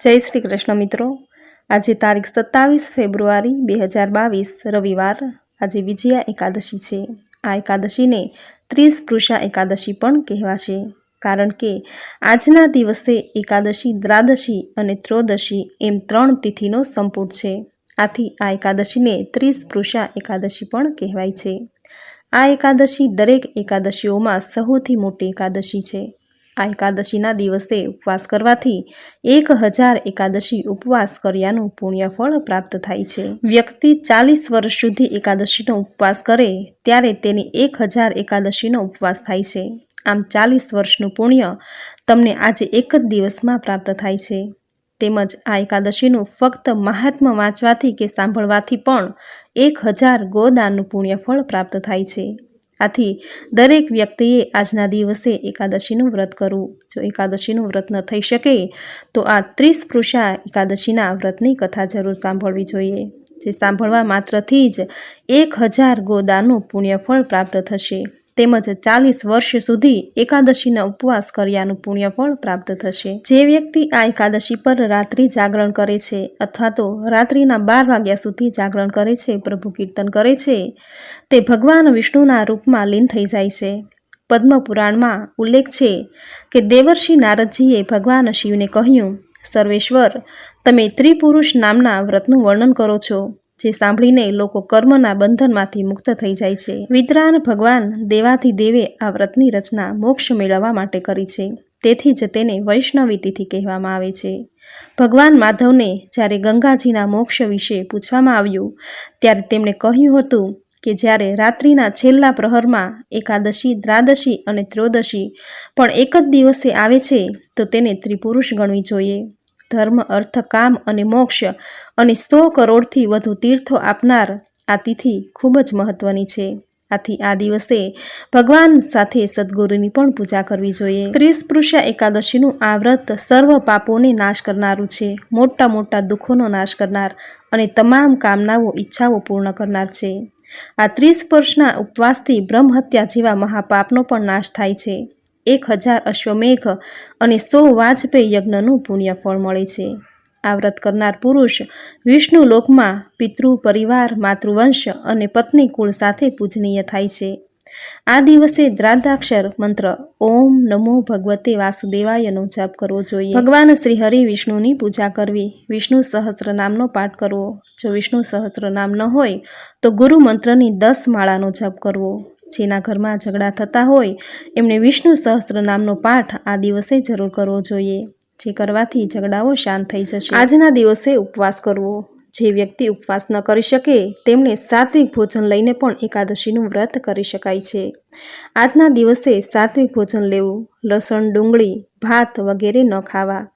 જય શ્રી કૃષ્ણ મિત્રો. આજે તારીખ સત્તાવીસ ફેબ્રુઆરી બે હજાર બાવીસ, રવિવાર. આજે વિજયા એકાદશી છે. આ એકાદશીને ત્રીસ પૃષા એકાદશી પણ કહેવાશે. કારણ કે આજના દિવસે એકાદશી દ્વાદશી અને ત્રોદશી એમ ત્રણ તિથિનો સંપૂટ છે. આથી આ એકાદશીને ત્રીસ પૃષા એકાદશી પણ કહેવાય છે. આ એકાદશી દરેક એકાદશીઓમાં સૌથી મોટી એકાદશી છે. આ એકાદશીના દિવસે ઉપવાસ કરવાથી એક હજાર એકાદશી ઉપવાસ કર્યાનું પુણ્યફળ પ્રાપ્ત થાય છે. વ્યક્તિ ચાલીસ વર્ષ સુધી એકાદશીનો ઉપવાસ કરે, ત્યારે તેની એક હજાર એકાદશીનો ઉપવાસ થાય છે. આમ ચાલીસ વર્ષનું પુણ્ય તમને આજે એક જ દિવસમાં પ્રાપ્ત થાય છે. તેમજ આ એકાદશીનું ફક્ત મહાત્મા વાંચવાથી કે સાંભળવાથી પણ એક હજાર ગોદાનનું પુણ્યફળ પ્રાપ્ત થાય છે. આથી દરેક વ્યક્તિએ આજના દિવસે એકાદશીનું વ્રત કરવું. જો એકાદશીનું વ્રત ન થઈ શકે, તો આ ત્રીસ પૃષા એકાદશીના વ્રતની કથા જરૂર સાંભળવી જોઈએ, જે સાંભળવા માત્રથી જ એક હજાર ગોદાનું પુણ્યફળ પ્રાપ્ત થશે. તેમજ ચાલીસ વર્ષ સુધી એકાદશીના ઉપવાસ કર્યાનું પુણ્યફળ પ્રાપ્ત થશે. જે વ્યક્તિ આ એકાદશી પર રાત્રિ જાગરણ કરે છે અથવા તો રાત્રિના બાર વાગ્યા સુધી જાગરણ કરે છે, પ્રભુ કીર્તન કરે છે, તે ભગવાન વિષ્ણુના રૂપમાં લીન થઈ જાય છે. પદ્મ પુરાણમાં ઉલ્લેખ છે કે દેવર્ષિ નારદજીએ ભગવાન શિવને કહ્યું, સર્વેશ્વર, તમે ત્રિપુરુષ નામના વ્રતનું વર્ણન કરો છો. જે સાંભળીને લોકો કર્મના બંધનમાંથી મુક્ત થઈ જાય છે. વિદ્રાન ભગવાન દેવાથી દેવે આ વ્રતની રચના મોક્ષ મેળવવા માટે કરી છે. તેથી જ તેને વૈષ્ણવી તિથિ કહેવામાં આવે છે. ભગવાન માધવને જ્યારે ગંગાજીના મોક્ષ વિશે પૂછવામાં આવ્યું, ત્યારે તેમણે કહ્યું હતું કે જ્યારે રાત્રિના છેલ્લા પ્રહરમાં એકાદશી દ્વાદશી અને ત્રોદશી પણ એક જ દિવસે આવે છે, તો તેને ત્રિપુરુષ ગણવી જોઈએ. ધર્મ, અર્થ, કામ અને મોક્ષ અને સો કરોડથી વધુ તીર્થો આપનાર આ તિથિ ખૂબ જ મહત્વની છે. આથી આ દિવસે ભગવાન સાથે સદગુરુની પણ પૂજા કરવી જોઈએ. ત્રીસ પુરુષા એકાદશીનું આ વ્રત સર્વ પાપોને નાશ કરનારું છે. મોટા મોટા દુઃખોનો નાશ કરનાર અને તમામ કામનાઓ, ઈચ્છાઓ પૂર્ણ કરનાર છે. આ ત્રીસ વર્ષના ઉપવાસથી બ્રહ્મહત્યા જેવા મહાપાપનો પણ નાશ થાય છે. એક હજાર અશ્વમેઘ અને સો વાજપેયી યજ્ઞનું પુણ્ય ફળ મળે છે. આ વ્રત કરનાર પુરુષ વિષ્ણુ લોકમાં પિતૃ, પરિવાર, માતૃવંશ અને પત્ની કુળ સાથે પૂજનીય થાય છે. આ દિવસે દ્રાદાક્ષર મંત્ર ઓમ નમો ભગવતે વાસુદેવાયનો જાપ કરવો જોઈએ. ભગવાન શ્રી હરિ વિષ્ણુની પૂજા કરવી. વિષ્ણુ સહસ્ત્ર નામનો પાઠ કરવો. જો વિષ્ણુ સહસ્ત્ર નામ ન હોય, તો ગુરુ મંત્રની દસ માળાનો જપ કરવો. જેના ઘરમાં ઝઘડા થતા હોય એમણે વિષ્ણુ સહસ્ત્ર નામનો પાઠ આ દિવસે જરૂર કરવો જોઈએ. જે કરવાથી ઝઘડાઓ શાંત થઈ જશે. આજના દિવસે ઉપવાસ કરવો. જે વ્યક્તિ ઉપવાસ ન કરી શકે તેમણે સાત્વિક ભોજન લઈને પણ એકાદશીનું વ્રત કરી શકાય છે. આજના દિવસે સાત્વિક ભોજન લેવું. લસણ, ડુંગળી, ભાત વગેરે ન ખાવા.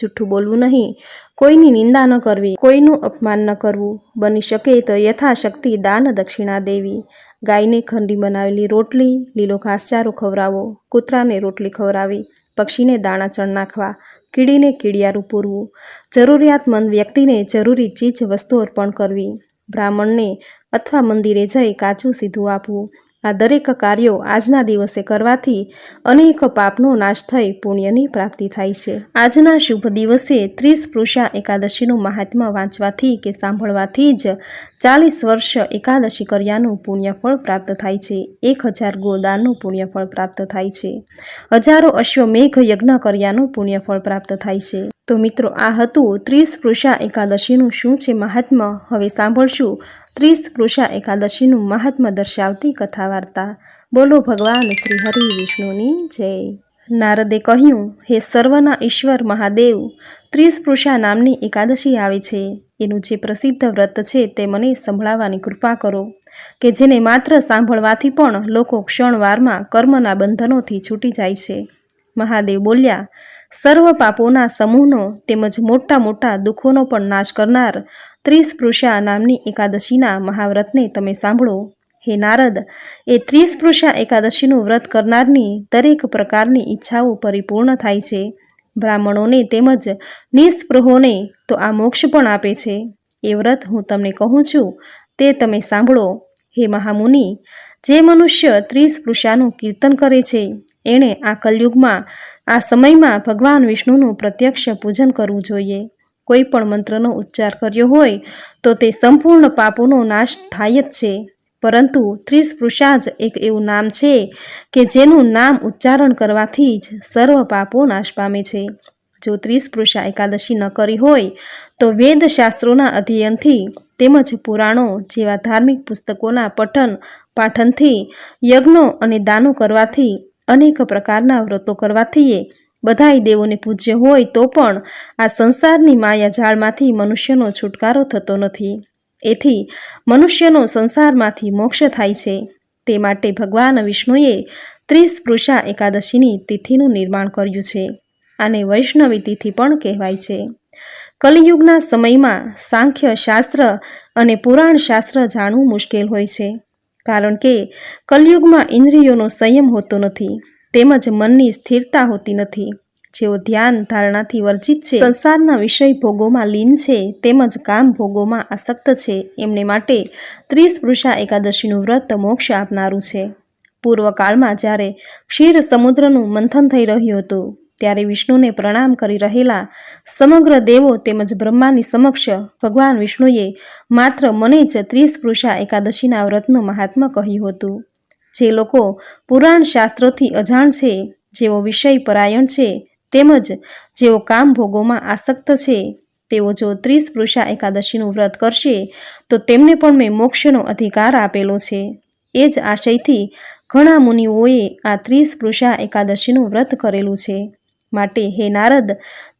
જૂઠું બોલવું નહીં. કોઈની નિંદા ન કરવી. કોઈનું અપમાન ન કરવું. બની શકે તો યથાશક્તિ દાન દક્ષિણા દેવી. ગાયને ખંડી બનાવેલી રોટલી, લીલો ઘાસચારો ખવડાવો. કૂતરાને રોટલી ખવડાવી. પક્ષીને દાણા ચણ નાખવા. કીડીને કીડિયારું પૂરવું. જરૂરિયાતમંદ વ્યક્તિને જરૂરી ચીજ વસ્તુ અર્પણ કરવી. બ્રાહ્મણને અથવા મંદિરે જઈ કાચું સીધું આપવું. આ દરેક કાર્યો આજના દિવસે કરવાથી અનેક પાપનો નાશ થઈ પુણ્યની પ્રાપ્તિ થાય છે. આજના શુભ દિવસે ત્રીસ પૃષા એકાદશીનું મહાત્મા વાંચવાથી કે સાંભળવાથી જ ચાલીસ વર્ષ એકાદશી કર્યાનું પુણ્યફળ પ્રાપ્ત થાય છે. એક હજાર ગોદાનનું પુણ્યફળ પ્રાપ્ત થાય છે. હજારો અશ્વમેઘ યજ્ઞ કર્યાનું પુણ્યફળ પ્રાપ્ત થાય છે. તો મિત્રો, આ હતું ત્રીસ પૃષા એકાદશીનું શું છે મહાત્મા હવે સાંભળશું ત્રીસ પૃષા એકાદશીનું મહાત્મ દર્શાવતી કથા વાર્તા બોલો ભગવાન શ્રી હરિ વિષ્ણુની જય. નારદે કહ્યું, હે સર્વના ઈશ્વર મહાદેવ, ત્રીસ પૃષા નામની એકાદશી આવે છે. એનું જે પ્રસિદ્ધ વ્રત છે તે મને સંભળાવવાની કૃપા કરો, કે જેને માત્ર સાંભળવાથી પણ લોકો ક્ષણવારમાં કર્મના બંધનોથી છૂટી જાય છે. મહાદેવ બોલ્યા, સર્વ પાપોના સમૂહનો તેમજ મોટા મોટા દુઃખોનો પણ નાશ કરનાર ત્રીસ પૃષા નામની એકાદશીના મહાવ્રતને તમે સાંભળો. હે નારદ, એ ત્રીસ પૃષા એકાદશીનું વ્રત કરનારની દરેક પ્રકારની ઈચ્છાઓ પરિપૂર્ણ થાય છે. બ્રાહ્મણોને તેમજ નિસ્પૃહોને તો આ મોક્ષ પણ આપે છે. એ વ્રત હું તમને કહું છું, તે તમે સાંભળો. હે મહામુનિ, જે મનુષ્ય ત્રીસ પૃષાનું કીર્તન કરે છે, એણે આ કલયુગમાં, આ સમયમાં ભગવાન વિષ્ણુનું પ્રત્યક્ષ પૂજન કરવું જોઈએ. કોઈ પણ મંત્રનો ઉચ્ચાર કર્યો હોય, તો તે સંપૂર્ણ પાપોનો નાશ થાય જ છે. પરંતુ ત્રિસ્પૃશા જ એક એવું નામ છે કે જેનું નામ ઉચ્ચારણ કરવાથી જ સર્વ પાપો નાશ પામે છે. જો ત્રિસ્પૃશા એકાદશી ન કરી હોય, તો વેદ શાસ્ત્રોના અધ્યયનથી તેમજ પુરાણો જેવા ધાર્મિક પુસ્તકોના પઠન પાઠનથી યજ્ઞો અને દાનો કરવાથી અનેક પ્રકારના વ્રતો કરવાથી બધાય દેવોને પૂજ્ય હોય તો પણ આ સંસારની માયા જાળમાંથી મનુષ્યનો છુટકારો થતો નથી. એથી મનુષ્યનો સંસારમાંથી મોક્ષ થાય છે. તે માટે ભગવાન વિષ્ણુએ ત્રીસ પૃષા એકાદશીની તિથિનું નિર્માણ કર્યું છે. આને વૈષ્ણવી તિથિ પણ કહેવાય છે. કલિયુગના સમયમાં સાંખ્ય શાસ્ત્ર અને પુરાણ શાસ્ત્ર જાણવું મુશ્કેલ હોય છે. કારણ કે કલયુગમાં ઇન્દ્રિયોનો સંયમ હોતો નથી. તેમજ મનની સ્થિરતા હોતી નથી. જેઓ ધ્યાન ધારણાથી વર્જિત છે, સંસારના વિષય ભોગોમાં લીન છે, તેમજ કામ ભોગોમાં આસક્ત છે, એમને માટે ત્રીસ પૃષા એકાદશીનું વ્રત મોક્ષ આપનારું છે. પૂર્વકાળમાં જ્યારે ક્ષીર સમુદ્રનું મંથન થઈ રહ્યું હતું, ત્યારે વિષ્ણુને પ્રણામ કરી રહેલા સમગ્ર દેવો તેમજ બ્રહ્માની સમક્ષ ભગવાન વિષ્ણુએ માત્ર મને જ ત્રીસ પૃષા એકાદશીના વ્રતનું મહાત્મા કહ્યું હતું. જે લોકો પુરાણ શાસ્ત્રોથી અજાણ છે, જેઓ વિષય પરાયણ છે, તેમજ જેઓ કામ ભોગોમાં આસક્ત છે, તેઓ જો ત્રીસ પૃષા એકાદશીનું વ્રત કરશે, તો તેમને પણ મેં મોક્ષનો અધિકાર આપેલો છે. એ જ આશયથી ઘણા મુનિઓએ આ ત્રીસ પૃષા એકાદશીનું વ્રત કરેલું છે. માટે, હે નારદ,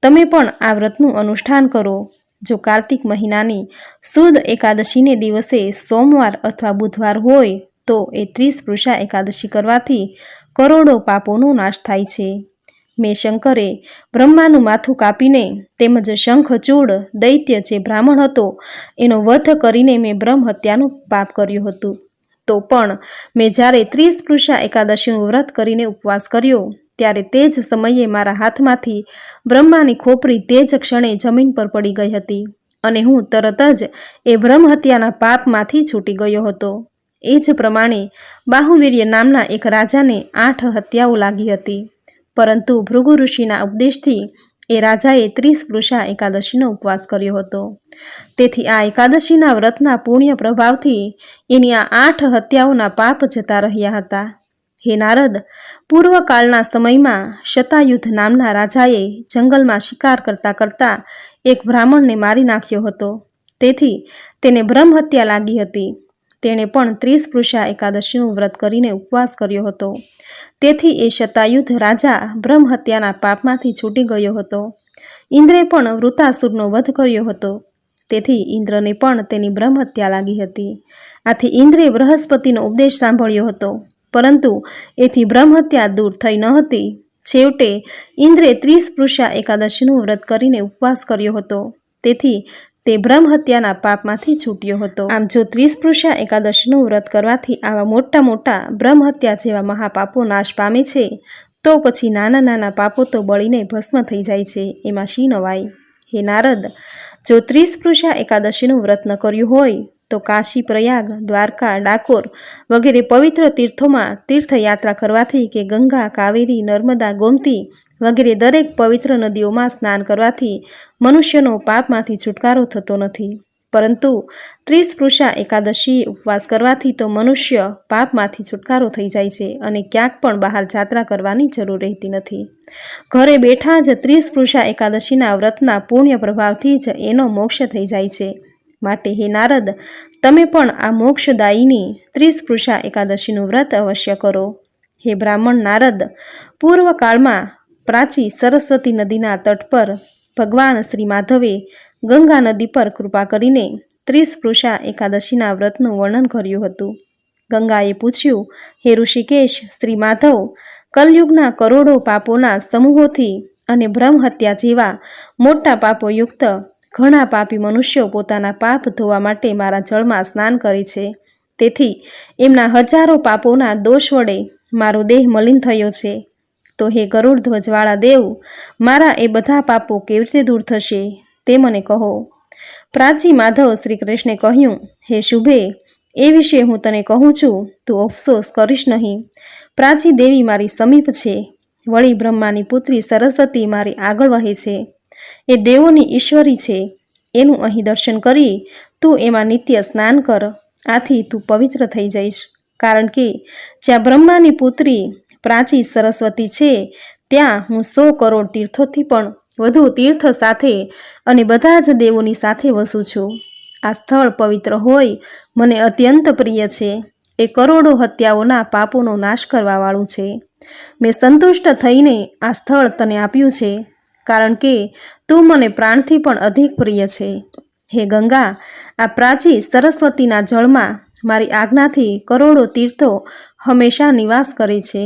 તમે પણ આ વ્રતનું અનુષ્ઠાન કરો. જો કાર્તિક મહિનાની સુદ એકાદશીને દિવસે સોમવાર અથવા બુધવાર હોય તો એ ત્રિસ્પૃશા એકાદશી કરવાથી કરોડો પાપોનો નાશ થાય છે. મેં શંકરે બ્રહ્માનું માથું કાપીને તેમજ શંખચૂડ દૈત્ય જે બ્રાહ્મણ હતો, એનો વધ કરીને મેં બ્રહ્મ હત્યાનું પાપ કર્યું હતું. તો પણ મેં જ્યારે ત્રિસ્પૃશા એકાદશીનું વ્રત કરીને ઉપવાસ કર્યો, ત્યારે તે જ સમયે મારા હાથમાંથી બ્રહ્માની ખોપરી તે જ ક્ષણે જમીન પર પડી ગઈ હતી અને હું તરત જ એ બ્રહ્મ હત્યાના પાપમાંથી છૂટી ગયો હતો. એ જ પ્રમાણે બાહુવીર્ય નામના એક રાજાને આઠ હત્યાઓ લાગી હતી. પરંતુ ભૃગુ ઋષિના ઉપદેશથી એ રાજાએ ત્રીસ વૃષા એકાદશીનો ઉપવાસ કર્યો હતો. તેથી આ એકાદશીના વ્રતના પુણ્ય પ્રભાવથી એની આ આઠ હત્યાઓના પાપ જતા રહ્યા હતા. હે નારદ, પૂર્વકાળના સમયમાં શતાયુદ્ધ નામના રાજાએ જંગલમાં શિકાર કરતા કરતા એક બ્રાહ્મણને મારી નાખ્યો હતો. તેથી તેને બ્રહ્મહત્યા લાગી હતી. તેણે પણ ત્રિસ્પૃશા એકાદશીનું વ્રત કરીને ઉપવાસ કર્યો હતો. તેથી એ શતાયુધ રાજા બ્રહ્મહત્યાના પાપમાંથી છૂટી ગયો હતો. ઇન્દ્રે પણ વૃતાસુરનો વધ કર્યો હતો. તેથી ઇન્દ્રને પણ તેની બ્રહ્મહત્યા લાગી હતી. આથી ઇન્દ્રે બૃહસ્પતિનો ઉપદેશ સાંભળ્યો હતો. પરંતુ એથી બ્રહ્મહત્યા દૂર થઈ ન હતી. છેવટે ઇન્દ્રે ત્રીસ ત્રિસ્પૃશા એકાદશીનું વ્રત કરીને ઉપવાસ કર્યો હતો. તેથી તે બ્રહ્મહત્યાના પાપમાંથી છૂટ્યો હતો. આમ જો ત્રિસ્પૃશા એકાદશીનું વ્રત કરવાથી આવા મોટા મોટા બ્રહ્મહત્યા જેવા મહાપાપો નાશ પામે છે, તો પછી નાના નાના પાપો તો બળીને ભસ્મ થઈ જાય છે, એમાં શી નવાય હે નારદ, જો ત્રિસ્પૃશા એકાદશીનું વ્રત ન કર્યું હોય, તો કાશી પ્રયાગ, દ્વારકા, ડાકોર વગેરે પવિત્ર તીર્થોમાં તીર્થયાત્રા કરવાથી કે ગંગા, કાવેરી, નર્મદા, ગોમતી વગેરે દરેક પવિત્ર નદીઓમાં સ્નાન કરવાથી મનુષ્યનો પાપમાંથી છુટકારો થતો નથી. પરંતુ ત્રીસ પૃષા એકાદશી ઉપવાસ કરવાથી તો મનુષ્ય પાપમાંથી છુટકારો થઈ જાય છે અને ક્યાંક પણ બહાર જાત્રા કરવાની જરૂર રહેતી નથી. ઘરે બેઠા જ ત્રીસ પૃષા એકાદશીના વ્રતના પુણ્ય પ્રભાવથી જ એનો મોક્ષ થઈ જાય છે. માટે હે નારદ, તમે પણ આ મોક્ષદાયીની ત્રીસ પૃષા એકાદશીનું વ્રત અવશ્ય કરો. હે બ્રાહ્મણ નારદ, પૂર્વકાળમાં પ્રાચી સરસ્વતી નદીના તટ પર ભગવાન શ્રી માધવે ગંગા નદી પર કૃપા કરીને ત્રિસ્પૃશા એકાદશીના વ્રતનું વર્ણન કર્યું હતું. ગંગાએ પૂછ્યું, હે ઋષિકેશ, શ્રી માધવ, કલયુગના કરોડો પાપોના સમૂહોથી અને બ્રહ્મહત્યા જેવા મોટા પાપોયુક્ત ઘણા પાપી મનુષ્યો પોતાના પાપ ધોવા માટે મારા જળમાં સ્નાન કરે છે. તેથી એમના હજારો પાપોના દોષ વડે મારો દેહ મલિન થયો છે. તો હે ગરુડ ધ્વજવાળા દેવ, મારા એ બધા પાપો કેવી રીતે દૂર થશે? તે મને કહો. પ્રાચી માધવ શ્રી કૃષ્ણે કહ્યું, હે શુભે, એ વિશે હું તને કહું છું, તું અફસોસ કરીશ નહીં. પ્રાચી દેવી મારી સમીપ છે. વળી બ્રહ્માની પુત્રી સરસ્વતી મારી આગળ વહે છે. એ દેવોની ઈશ્વરી છે. એનું અહીં દર્શન કરી તું એમાં નિત્ય સ્નાન કર. આથી તું પવિત્ર થઈ જઈશ. કારણ કે જ્યાં બ્રહ્માની પુત્રી પ્રાચી સરસ્વતી છે, ત્યાં હું સો કરોડ તીર્થોથી પણ વધુ તીર્થ સાથે અને બધા જ દેવોની સાથે વસું છું. આ સ્થળ પવિત્ર હોય, મને અત્યંત પ્રિય છે. એ કરોડો હત્યાઓના પાપોનો નાશ કરવાવાળું છે. મેં સંતુષ્ટ થઈને આ સ્થળ તને આપ્યું છે, કારણ કે તું મને પ્રાણથી પણ અધિક પ્રિય છે. હે ગંગા, આ પ્રાચી સરસ્વતીના જળમાં મારી આજ્ઞાથી કરોડો તીર્થો હંમેશા નિવાસ કરે છે.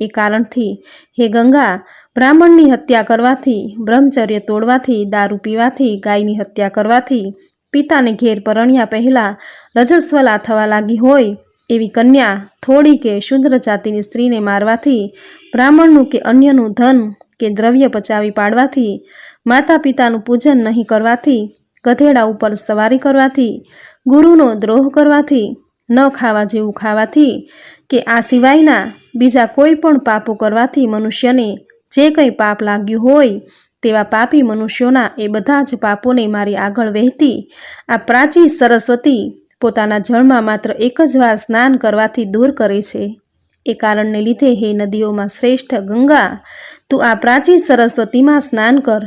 એ કારણથી હે ગંગા, બ્રાહ્મણની હત્યા કરવાથી, બ્રહ્મચર્ય તોડવાથી, દારૂ પીવાથી, ગાયની હત્યા કરવાથી પિતાને ઘેર પરણ્યા પહેલાં રજસ્વલા થવા લાગી હોય એવી કન્યા થોડી કે શુદ્ર જાતિની સ્ત્રીને મારવાથી, બ્રાહ્મણનું કે અન્યનું ધન કે દ્રવ્ય પચાવી પાડવાથી માતા પિતાનું પૂજન નહીં કરવાથી, ગધેડા ઉપર સવારી કરવાથી, ગુરુનો દ્રોહ કરવાથી, ન ખાવા જેવું ખાવાથી કે આ સિવાયના બીજા કોઈ પણ પાપો કરવાથી મનુષ્યને જે કંઈ પાપ લાગ્યું હોય તેવા પાપી મનુષ્યોના એ બધા જ પાપોને મારી આગળ વહેતી આ પ્રાચી સરસ્વતી પોતાના જળમાં માત્ર એક જ વાર સ્નાન કરવાથી દૂર કરે છે. એ કારણને લીધે હે નદીઓમાં શ્રેષ્ઠ ગંગા, તું આ પ્રાચી સરસ્વતીમાં સ્નાન કર.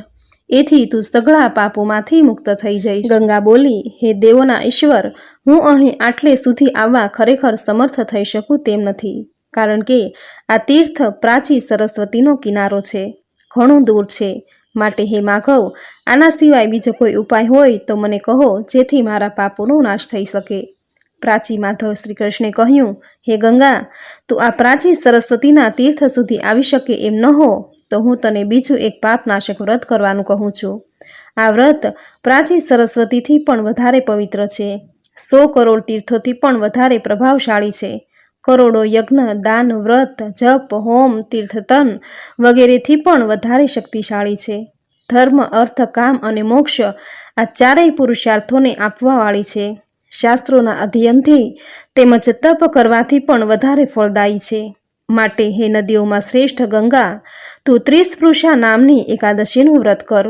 એથી તું સઘળા પાપોમાંથી મુક્ત થઈ જઈશ. ગંગા બોલી, હે દેવોના ઈશ્વર, હું અહીં આટલે સુધી આવવા ખરેખર સમર્થ થઈ શકું તેમ નથી. કારણ કે આ તીર્થ પ્રાચી સરસ્વતીનો કિનારો છે. ઘણું દૂર છે. માટે હે માઘવ, આના સિવાય બીજો કોઈ ઉપાય હોય તો મને કહો, જેથી મારા પાપોનો નાશ થઈ શકે. પ્રાચી માધવ શ્રી કૃષ્ણે કહ્યું, હે ગંગા, તું આ પ્રાચી સરસ્વતીના તીર્થ સુધી આવી શકે એમ ન હો. તો હું તને બીજું એક પાપનાશક વ્રત કરવાનું કહું છું. આ વ્રત પ્રાચી સરસ્વતીથી પણ વધારે પવિત્ર છે. સો કરોડ તીર્થોથી પણ વધારે પ્રભાવશાળી છે. કરોડો યજ્ઞ, દાન, વ્રત, જપ, હોમ, તીર્થતન વગેરેથી પણ વધારે શક્તિશાળી છે. ધર્મ, અર્થ, કામ અને મોક્ષ આ ચારેય પુરુષાર્થોને આપવાવાળી છે. શાસ્ત્રોના અધ્યયનથી તેમજ તપ કરવાથી પણ વધારે ફળદાયી છે. માટે હે નદીઓમાં શ્રેષ્ઠ ગંગા તું ત્રિસ્પૃષા નામની એકાદશીનું વ્રત કર.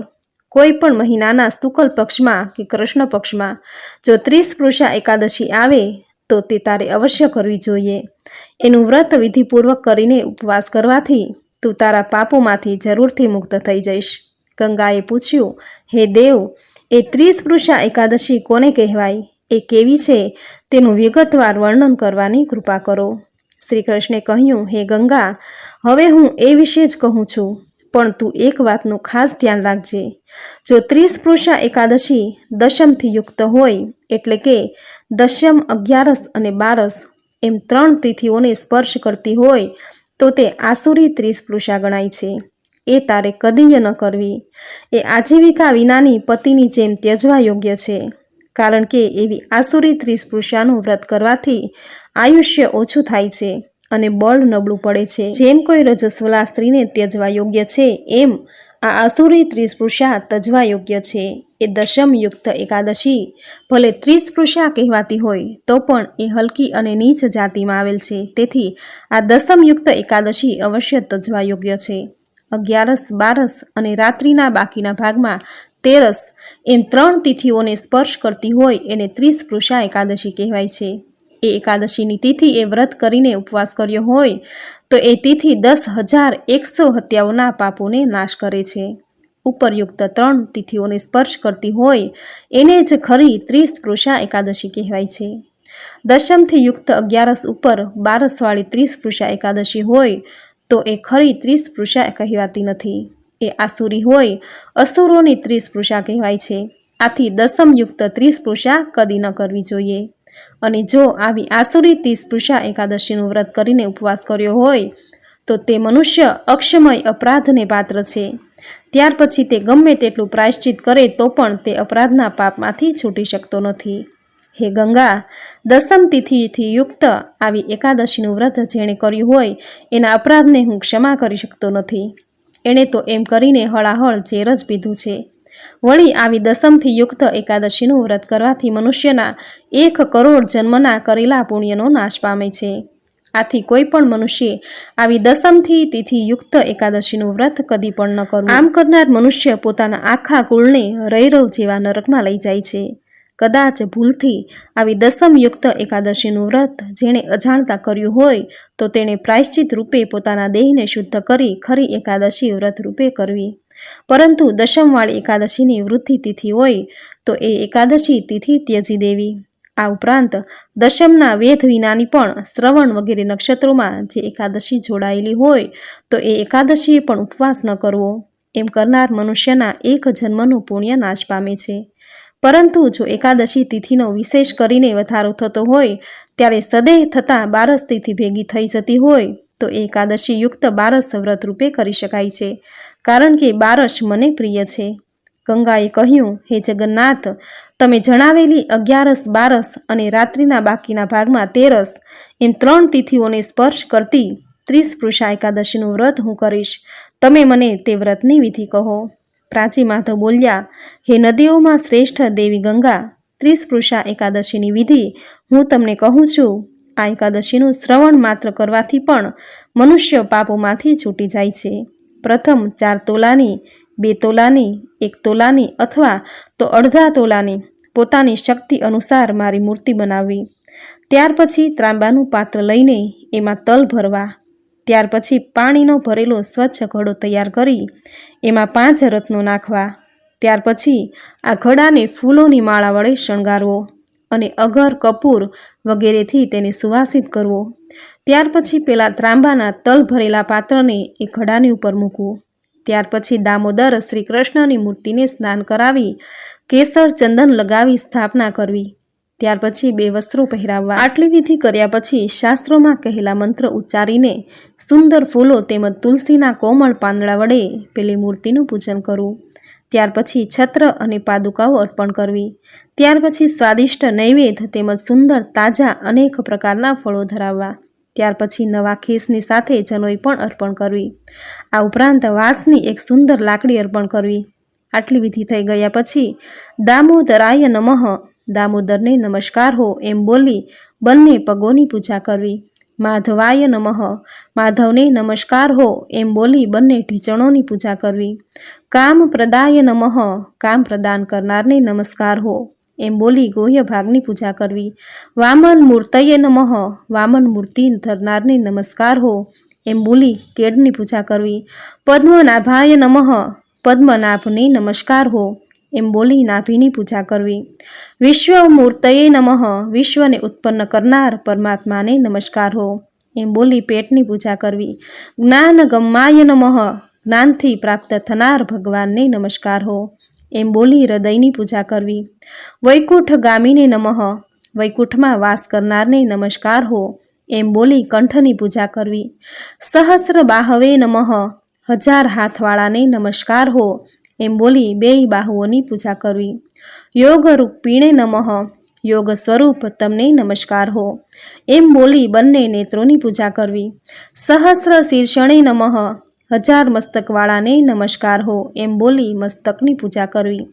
કોઈ પણ મહિનાના શુકલ પક્ષમાં કે કૃષ્ણ પક્ષમાં જો ત્રિસ્પૃષા એકાદશી આવે, તો તે તારે અવશ્ય કરવી જોઈએ. એનું વ્રત વિધિપૂર્વક કરીને ઉપવાસ કરવાથી તું તારા પાપોમાંથી જરૂરથી મુક્ત થઈ જઈશ. ગંગાએ પૂછ્યું, હે દેવ, એ ત્રિસ્પૃષા એકાદશી કોને કહેવાય? એ કેવી છે? તેનું વિગતવાર વર્ણન કરવાની કૃપા કરો. શ્રી કૃષ્ણે કહ્યું, હે ગંગા હવે હું એ વિશે જ કહું છું, પણ તું એક વાતનું ખાસ ધ્યાન રાખજે. જો ત્રીસ પૃષા એકાદશી દશમથી યુક્ત હોય, એટલે કે દશમ, અગિયારસ અને બારસ એમ ત્રણ તિથિઓને સ્પર્શ કરતી હોય, તો તે આસુરી પૃષા ગણાય છે. એ તારે કદીય ન કરવી. એ આજીવિકા વિનાની પતિની જેમ ત્યજવા યોગ્ય છે. કારણ કે એવી આસુરી ત્રિસ્પૃષાનું વ્રત કરવાથી આયુષ્ય ઓછું થાય છે. અને બળ નબળું પડે છે. જેમ કોઈ રજસ્વલા સ્ત્રીને ત્યજવા યોગ્ય છે, એમ આ આસુરી ત્રિસ્પૃષા તજવા યોગ્ય છે. એ દશમયુક્ત એકાદશી, ભલે ત્રિસ્પૃષા કહેવાતી હોય, તો પણ એ હલકી અને નીચ જાતિમાં આવેલ છે. તેથી આ દશમયુક્ત એકાદશી અવશ્ય તજવા યોગ્ય છે. અગિયારસ, બારસ અને રાત્રિના બાકીના ભાગમાં તેરસ, એમ ત્રણ તિથિઓને સ્પર્શ કરતી હોય, એને ત્રિસ્પૃષા એકાદશી કહેવાય છે. એ એકાદશીની તિથિ એ વ્રત કરીને ઉપવાસ કર્યો હોય, તો એ તિથિ દસ હજાર એકસો હત્યાઓના પાપોને નાશ કરે છે. ઉપરયુક્ત ત્રણ તિથિઓને સ્પર્શ કરતી હોય, એને જ ખરી ત્રીસ પૃષા એકાદશી કહેવાય છે. દશમથી યુક્ત અગિયારસ ઉપર બારસવાળી ત્રીસ પૃષા એકાદશી હોય, તો એ ખરી ત્રીસ પૃષા કહેવાતી નથી. એ આસુરી હોય, અસુરોની ત્રીસ પૃષા કહેવાય છે. આથી દસમયુક્ત પૃષા કદી ન કરવી જોઈએ. અને જો આવી આસુરી તિસ્પૃષા એકાદશીનું વ્રત કરીને ઉપવાસ કર્યો હોય, તો તે મનુષ્ય અક્ષમય અપરાધને પાત્ર છે. ત્યાર પછી તે ગમે તેટલું પ્રાયશ્ચિત કરે તો પણ તે અપરાધના પાપમાંથી છૂટી શકતો નથી. હે ગંગા, દસમ તિથિથી યુક્ત આવી એકાદશીનું વ્રત જેણે કર્યું હોય, એના અપરાધને હું ક્ષમા કરી શકતો નથી. એણે તો એમ કરીને હળાહળ ઝેર જ પીધું છે. વળી આવી દસમથી યુક્ત એકાદશીનું વ્રત કરવાથી મનુષ્યના એક કરોડ જન્મના કરેલા પુણ્યનો નાશ પામે છે. આથી કોઈ પણ મનુષ્ય આવી દસમથી તિથિયુક્ત એકાદશીનું વ્રત કદી પણ ન કરવું. આમ કરનાર મનુષ્ય પોતાના આખા કુળને રૈરવ જેવા નરકમાં લઈ જાય છે. કદાચ ભૂલથી આવી દસમયુક્ત એકાદશીનું વ્રત જેણે અજાણતા કર્યું હોય તો તેણે પ્રાયશ્ચિત રૂપે પોતાના દેહને શુદ્ધ કરી ખરી એકાદશી વ્રત રૂપે કરવી. પરંતુ દશમવાળી એકાદશીની વૃદ્ધિ તિથિ હોય તો એ એકાદશી તિથિ ત્યજી દેવી. આ ઉપરાંત દશમના વેધ વિનાની પણ શ્રવણ વગેરે નક્ષત્રોમાં જે એકાદશી જોડાયેલી હોય તો એ એકાદશીએ પણ ઉપવાસ ન કરવો. એમ કરનાર મનુષ્યના એક જન્મનું પુણ્ય નાશ પામે છે. પરંતુ જો એકાદશી તિથિનો વિશેષ કરીને વધારો થતો હોય, ત્યારે સદેહ થતાં બારસ તિથિ ભેગી થઈ જતી હોય તો એકાદશી યુક્ત બારસ વ્રત રૂપે કરી શકાય છે. કારણ કે બારસ મને પ્રિય છે. ગંગાએ કહ્યું, હે જગન્નાથ, તમે જણાવેલી અગિયારસ, બારસ અને રાત્રિના બાકીના ભાગમાં તેરસ, એમ ત્રણ તિથિઓને સ્પર્શ કરતી ત્રીસ પૃષા એકાદશીનું વ્રત હું કરીશ. તમે મને તે વ્રતની વિધિ કહો. પ્રાચી માધવ બોલ્યા, હે નદીઓમાં શ્રેષ્ઠ દેવી ગંગા, ત્રીસ પૃષા એકાદશીની વિધિ હું તમને કહું છું. આ એકાદશીનું શ્રવણ માત્ર કરવાથી પણ મનુષ્ય પાપોમાંથી છૂટી જાય છે. પ્રથમ ચાર તોલાની, બે તોલાની, એક તોલાની અથવા તો અડધા તોલાની પોતાની શક્તિ અનુસાર મારી મૂર્તિ બનાવવી ત્યાર પછી ત્રાંબાનું પાત્ર લઈને એમાં તલ ભરવા. ત્યાર પછી પાણીનો ભરેલો સ્વચ્છ ઘડો તૈયાર કરી એમાં પાંચ રત્નો નાખવા. ત્યાર પછી આ ઘડાને ફૂલોની માળા વડે શણગારવો. અને અગર કપૂર વગેરેથી તેને સુવાસિત કરવો. ત્યાર પછી પેલા ત્રાંબાના તલ ભરેલા પાત્રને એ ઘડાની ઉપર મૂકવું. ત્યાર પછી દામોદર શ્રી કૃષ્ણની મૂર્તિને સ્નાન કરાવી, કેસર ચંદન લગાવી સ્થાપના કરવી. ત્યાર પછી બે વસ્ત્રો પહેરાવવા. આટલી વિધિ કર્યા પછી શાસ્ત્રોમાં કહેલા મંત્ર ઉચ્ચારીને, સુંદર ફૂલો તેમજ તુલસીના કોમળ પાંદડા વડે પેલી મૂર્તિનું પૂજન કરવું ત્યાર પછી છત્ર અને પાદુકાઓ અર્પણ કરવી. ત્યાર પછી સ્વાદિષ્ટ નૈવેદ્ય તેમજ સુંદર તાજા અનેક પ્રકારના ફળો ધરાવવા. ત્યાર પછી નવા ખીસની સાથે જનોઈ પણ અર્પણ કરવી. આ ઉપરાંત વાંસની એક સુંદર લાકડી અર્પણ કરવી. આટલી વિધિ થઈ ગયા પછી, દામોદરાય નમઃ. દામોદરને નમસ્કાર હો એમ બોલી બંને પગોની પૂજા કરવી. માધવાય નમઃ. માધવને નમસ્કાર હો એમ બોલી બંને ઢીચણોની પૂજા કરવી. કામ પ્રદાય નમઃ. કામ પ્રદાન કરનારને નમસ્કાર હો. એમ બોલી ગોહ્ય ભાગની પૂજા કરવી. વામન મૂર્તયે નમઃ. વામન મૂર્તિ ધરનારને નમસ્કાર હો. એમ બોલી કેડની પૂજા કરવી. પદ્મનાભાય નમઃ. પદ્મનાભને નમસ્કાર હો. એમ બોલી નાભીની પૂજા કરવી. વિશ્વ મૂર્તયે નમઃ. વિશ્વને ઉત્પન્ન કરનાર પરમાત્માને નમસ્કાર હો. એમ બોલી પેટની પૂજા કરવી. જ્ઞાન ગમ્માય નમઃ. જ્ઞાનથી પ્રાપ્ત થનાર ભગવાનને નમસ્કાર હો. એમ બોલી હૃદયની પૂજા કરવી. વૈકુંઠ ગામીને નમઃ. વૈકુંઠમાં વાસ કરનારને નમસ્કાર હો. એમ બોલી કંઠની પૂજા કરવી. સહસ્ર બાહવે નમઃ. હજાર હાથવાળાને નમસ્કાર હો. એમ બોલી બેય બાહુઓની પૂજા કરવી. યોગ રૂપિણે નમઃ. યોગ સ્વરૂપ તમને નમસ્કાર હો. એમ બોલી બંને નેત્રોની પૂજા કરવી. સહસ્ર શીર્ષણે નમઃ. હજાર મસ્તકવાળાને નમસ્કાર હો એમ બોલી મસ્તકની પૂજા કરવી.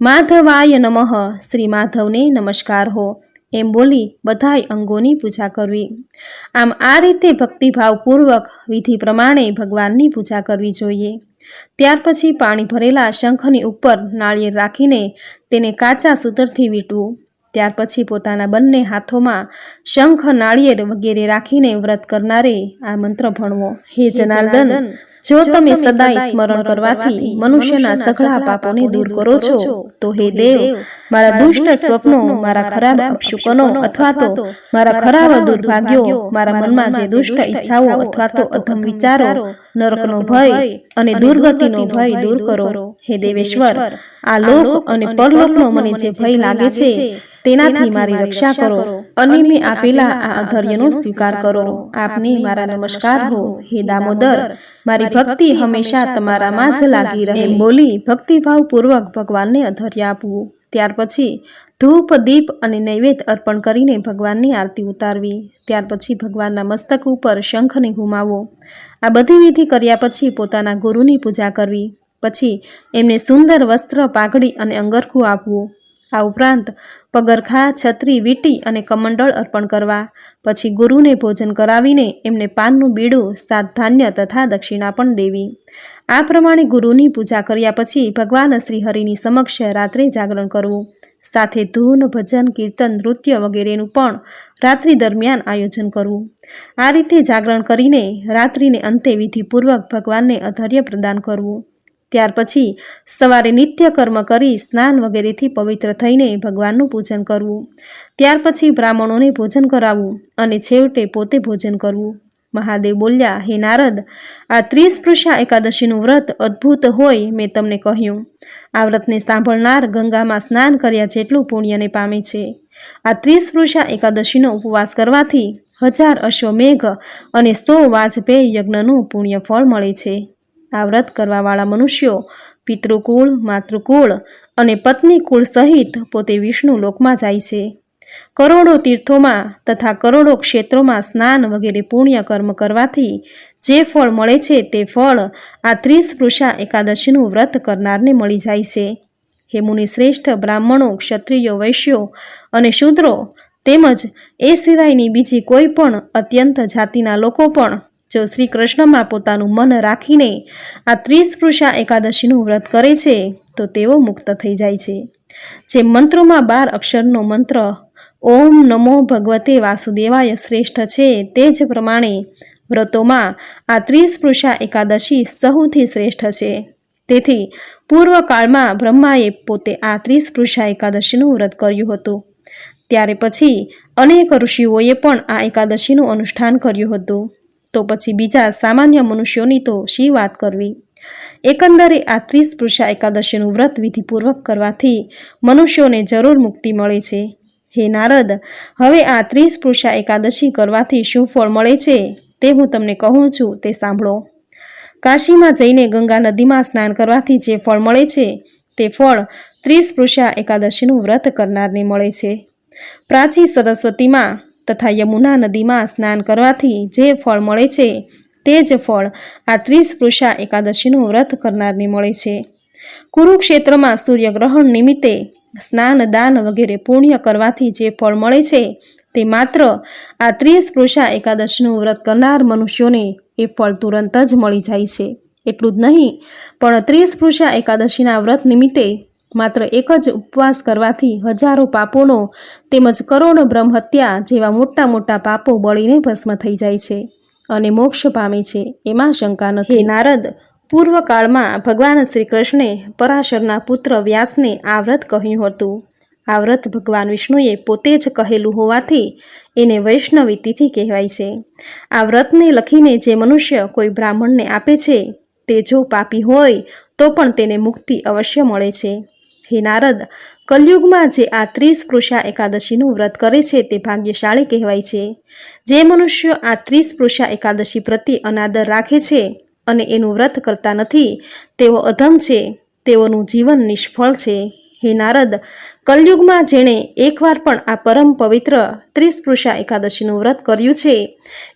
માધવાય નમઃ શ્રી માધવને નમસ્કાર હો એમ બોલી બધાય અંગોની પૂજા કરવી. આમ આ રીતે ભક્તિભાવપૂર્વક વિધિ પ્રમાણે ભગવાનની પૂજા કરવી જોઈએ. ત્યાર પછી પાણી ભરેલા શંખની ઉપર નાળિયેર રાખીને તેને કાચા સૂતરથી વીંટવું. ત્યાર પછી પોતાના બંને હાથોમાં શંખ નાળિયેર વગેરે રાખીને વ્રત કરનારે આ મંત્ર ભણવો. હે જનાર્દન જો તમે સદાય સ્મરણ કરવાથી મનુષ્યના સઘળા પાપોને દૂર કરો છો. તો હે દેવ મારા દુષ્ટ સ્વપ્નો મારા ખરાબ અપશુકનો અથવા તો મારા ખરાબ દુર્ભાગ્યો મારા મનમાં જે દુષ્ટ ઈચ્છાઓ અથવા તો અધમ વિચારો નરકનો ભય અને દુર્ગતિનો ભય દૂર કરો. હે દેવેશ્વર આ લોક અને પરલોકનો મને જે ભય લાગે છે તેનાથી મારી રક્ષા કરો. અને મેં આપેલા આ અધર્યનો સ્વીકાર કરો. આપને મારા નમસ્કાર હો. હે. દામોદર. મારી ભક્તિ હંમેશા તમારામાં જ લાગી રહે. એમ બોલી ભક્તિભાવ પૂર્વક ભગવાનને અધર્ય આપવું. ત્યાર પછી ધૂપ દીપ અને નૈવેદ્ય અર્પણ કરીને ભગવાનની આરતી ઉતારવી. ત્યાર પછી ભગવાનના મસ્તક ઉપર શંખને ઘુમાવો. આ બધી વિધિ કર્યા પછી પોતાના ગુરુની પૂજા કરવી. પછી એમને સુંદર વસ્ત્ર પાઘડી અને અંગરખું આપવું. આ ઉપરાંત પગરખા, છત્રી, વીંટી અને કમંડળ અર્પણ કરવા. પછી ગુરુને ભોજન કરાવીને એમને પાનનું બીડું સાત ધાન્ય તથા દક્ષિણા પણ દેવી. આ પ્રમાણે ગુરુની પૂજા કર્યા પછી ભગવાન શ્રીહરિની સમક્ષ રાત્રે જાગરણ કરવું. સાથે ધૂન, ભજન, કીર્તન, નૃત્ય વગેરેનું પણ રાત્રિ દરમિયાન આયોજન કરવું. આ રીતે જાગરણ કરીને રાત્રિને અંતે વિધિપૂર્વક ભગવાનને અધર્ય પ્રદાન કરવું. ત્યાર પછી સવારે નિત્ય કર્મ કરી સ્નાન વગેરેથી પવિત્ર થઈને ભગવાનનું પૂજન કરવું. ત્યાર પછી બ્રાહ્મણોને ભોજન કરાવવું અને છેવટે પોતે ભોજન કરવું. મહાદેવ બોલ્યા, હે નારદ, આ ત્રીસ પૃષા એકાદશીનું વ્રત અદ્ભુત હોય મેં તમને કહ્યું. આ વ્રતને સાંભળનાર ગંગામાં સ્નાન કર્યા જેટલું પુણ્યને પામે છે. આ ત્રીસ પૃષા એકાદશીનો ઉપવાસ કરવાથી હજાર અશ્વમેઘ અને સો વાજપેય યજ્ઞનું પુણ્ય ફળ મળે છે. આ વ્રત કરવાવાળા મનુષ્યો પિતૃકુળ, માતૃકુળ અને પત્ની કુળ સહિત પોતે વિષ્ણુ લોકમાં જાય છે. કરોડો તીર્થોમાં તથા કરોડો ક્ષેત્રોમાં સ્નાન વગેરે પુણ્ય કર્મ કરવાથી જે ફળ મળે છે તે ફળ આ ત્રીસ પૃષા એકાદશીનું વ્રત કરનારને મળી જાય છે. હે મુનિ શ્રેષ્ઠ, બ્રાહ્મણો, ક્ષત્રિયો, વૈશ્યો અને શૂદ્રો, તેમજ એ સિવાયની બીજી કોઈ પણ અત્યંત જાતિના લોકો પણ જો શ્રી કૃષ્ણમાં પોતાનું મન રાખીને આ ત્રીસ પૃષા એકાદશીનું વ્રત કરે છે, તો તેઓ મુક્ત થઈ જાય છે. જે મંત્રોમાં બાર અક્ષરનો મંત્ર, ઓમ નમો ભગવતે વાસુદેવાય શ્રેષ્ઠ છે તે જ પ્રમાણે વ્રતોમાં આ ત્રીસ પૃષા એકાદશી સૌથી શ્રેષ્ઠ છે. તેથી પૂર્વકાળમાં બ્રહ્માએ પોતે આ ત્રીસ પૃષા એકાદશીનું વ્રત કર્યું હતું. ત્યારે પછી અનેક ઋષિઓએ પણ આ એકાદશીનું અનુષ્ઠાન કર્યું હતું. તો પછી બીજા સામાન્ય મનુષ્યોની તો શી વાત કરવી? એકંદરે આ ત્રીસ પૃષા એકાદશીનું વ્રત વિધિપૂર્વક કરવાથી મનુષ્યોને જરૂર મુક્તિ મળે છે. હે નારદ, હવે આ ત્રીસ પૃષા એકાદશી કરવાથી શું ફળ મળે છે? તે હું તમને કહું છું, તે સાંભળો. કાશીમાં જઈને ગંગા નદીમાં સ્નાન કરવાથી જે ફળ મળે છે, તે ફળ ત્રીસ પૃષા એકાદશીનું વ્રત કરનારને મળે છે. પ્રાચી સરસ્વતીમાં તથા યમુના નદીમાં સ્નાન કરવાથી જે ફળ મળે છે, તે જ ફળ આ ત્રીસ પૃષા એકાદશીનું વ્રત કરનારને મળે છે. કુરુક્ષેત્રમાં સૂર્યગ્રહણ નિમિત્તે સ્નાન દાન વગેરે પુણ્ય કરવાથી જે ફળ મળે છે, તે માત્ર આ ત્રીસ પૃષા એકાદશીનું વ્રત કરનાર મનુષ્યોને એ ફળ તુરંત જ મળી જાય છે. એટલું જ નહીં, પણ ત્રીસ પૃષા એકાદશીના વ્રત નિમિત્તે માત્ર એક જ ઉપવાસ કરવાથી હજારો પાપોનો તેમજ કરોડો બ્રહ્મહત્યા જેવા મોટા મોટા પાપો બળીને ભસ્મ થઈ જાય છે અને મોક્ષ પામે છે, એમાં શંકા નથી. નારદ, પૂર્વકાળમાં ભગવાન શ્રી કૃષ્ણે પરાશરના પુત્ર વ્યાસને આ વ્રત કહ્યું હતું. આ વ્રત ભગવાન વિષ્ણુએ પોતે જ કહેલું હોવાથી એને વૈષ્ણવી તિથિ કહેવાય છે. આ વ્રતને લખીને જે મનુષ્ય કોઈ બ્રાહ્મણને આપે છે, તે જો પાપી હોય, તો પણ તેને મુક્તિ અવશ્ય મળે છે. હે નારદ, કલયુગમાં જે આ ત્રીસ પૃષા એકાદશીનું વ્રત કરે છે તે ભાગ્યશાળી કહેવાય છે. જે મનુષ્ય આ ત્રીસ પૃષા એકાદશી પ્રત્યે અનાદર રાખે છે અને એનું વ્રત કરતા નથી, તેઓ અધમ છે, તેઓનું જીવન નિષ્ફળ છે. હે નારદ કલયુગમાં જેણે એકવાર પણ આ પરમ પવિત્ર ત્રિસ્પૃષા પૃષા એકાદશીનું વ્રત કર્યું છે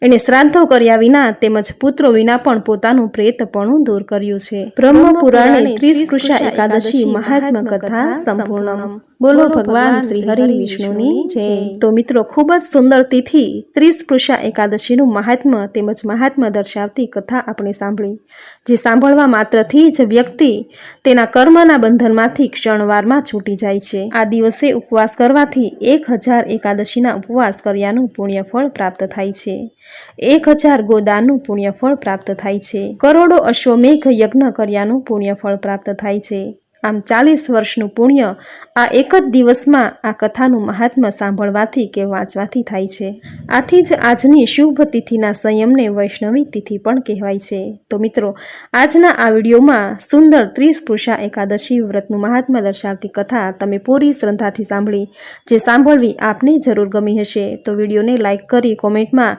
એણે શ્રાદ્ધો કર્યા વિના તેમજ પુત્રો વિના પણ પોતાનું પ્રેતપણું દૂર કર્યું છે. બ્રહ્મ પુરાણે ત્રિસ્પૃષા એકાદશી મહાત્મા કથા સંપૂર્ણ. બોલો ભગવાન શ્રી હરિ વિષ્ણુની જય. તો મિત્રો ખૂબ જ સુંદર તિથિ ત્રીસ પૃષા એકાદશીનું મહાત્મ્ય તેમજ મહાત્મ્ય દર્શાવતી કથા આપણે સાંભળી. જે સાંભળવા માત્રથી જ વ્યક્તિ તેના કર્મના બંધનમાંથી ક્ષણવારમાં છૂટી જાય છે. આ દિવસે ઉપવાસ કરવાથી એક હજાર એકાદશીના ઉપવાસ કર્યાનું પુણ્યફળ પ્રાપ્ત થાય છે. એક હજાર ગોદાનનું પુણ્યફળ પ્રાપ્ત થાય છે. કરોડો અશ્વમેઘ યજ્ઞ કર્યાનું પુણ્યફળ પ્રાપ્ત થાય છે. આમ ચાલીસ વર્ષનું પુણ્ય આ એક જ દિવસમાં આ કથાનું મહાત્મ્ય સાંભળવાથી કે વાંચવાથી થાય છે. આથી જ આજની શુભ તિથિના સંયમને વૈષ્ણવી તિથિ પણ કહેવાય છે. તો મિત્રો, આજના આ વિડીયોમાં સુંદર ત્રીસ પુરુષા એકાદશી વ્રતનું મહાત્મ્ય દર્શાવતી કથા તમે પૂરી શ્રદ્ધાથી સાંભળી. જે સાંભળવી આપને જરૂર ગમી હશે. તો વિડીયોને લાઇક કરી કોમેન્ટમાં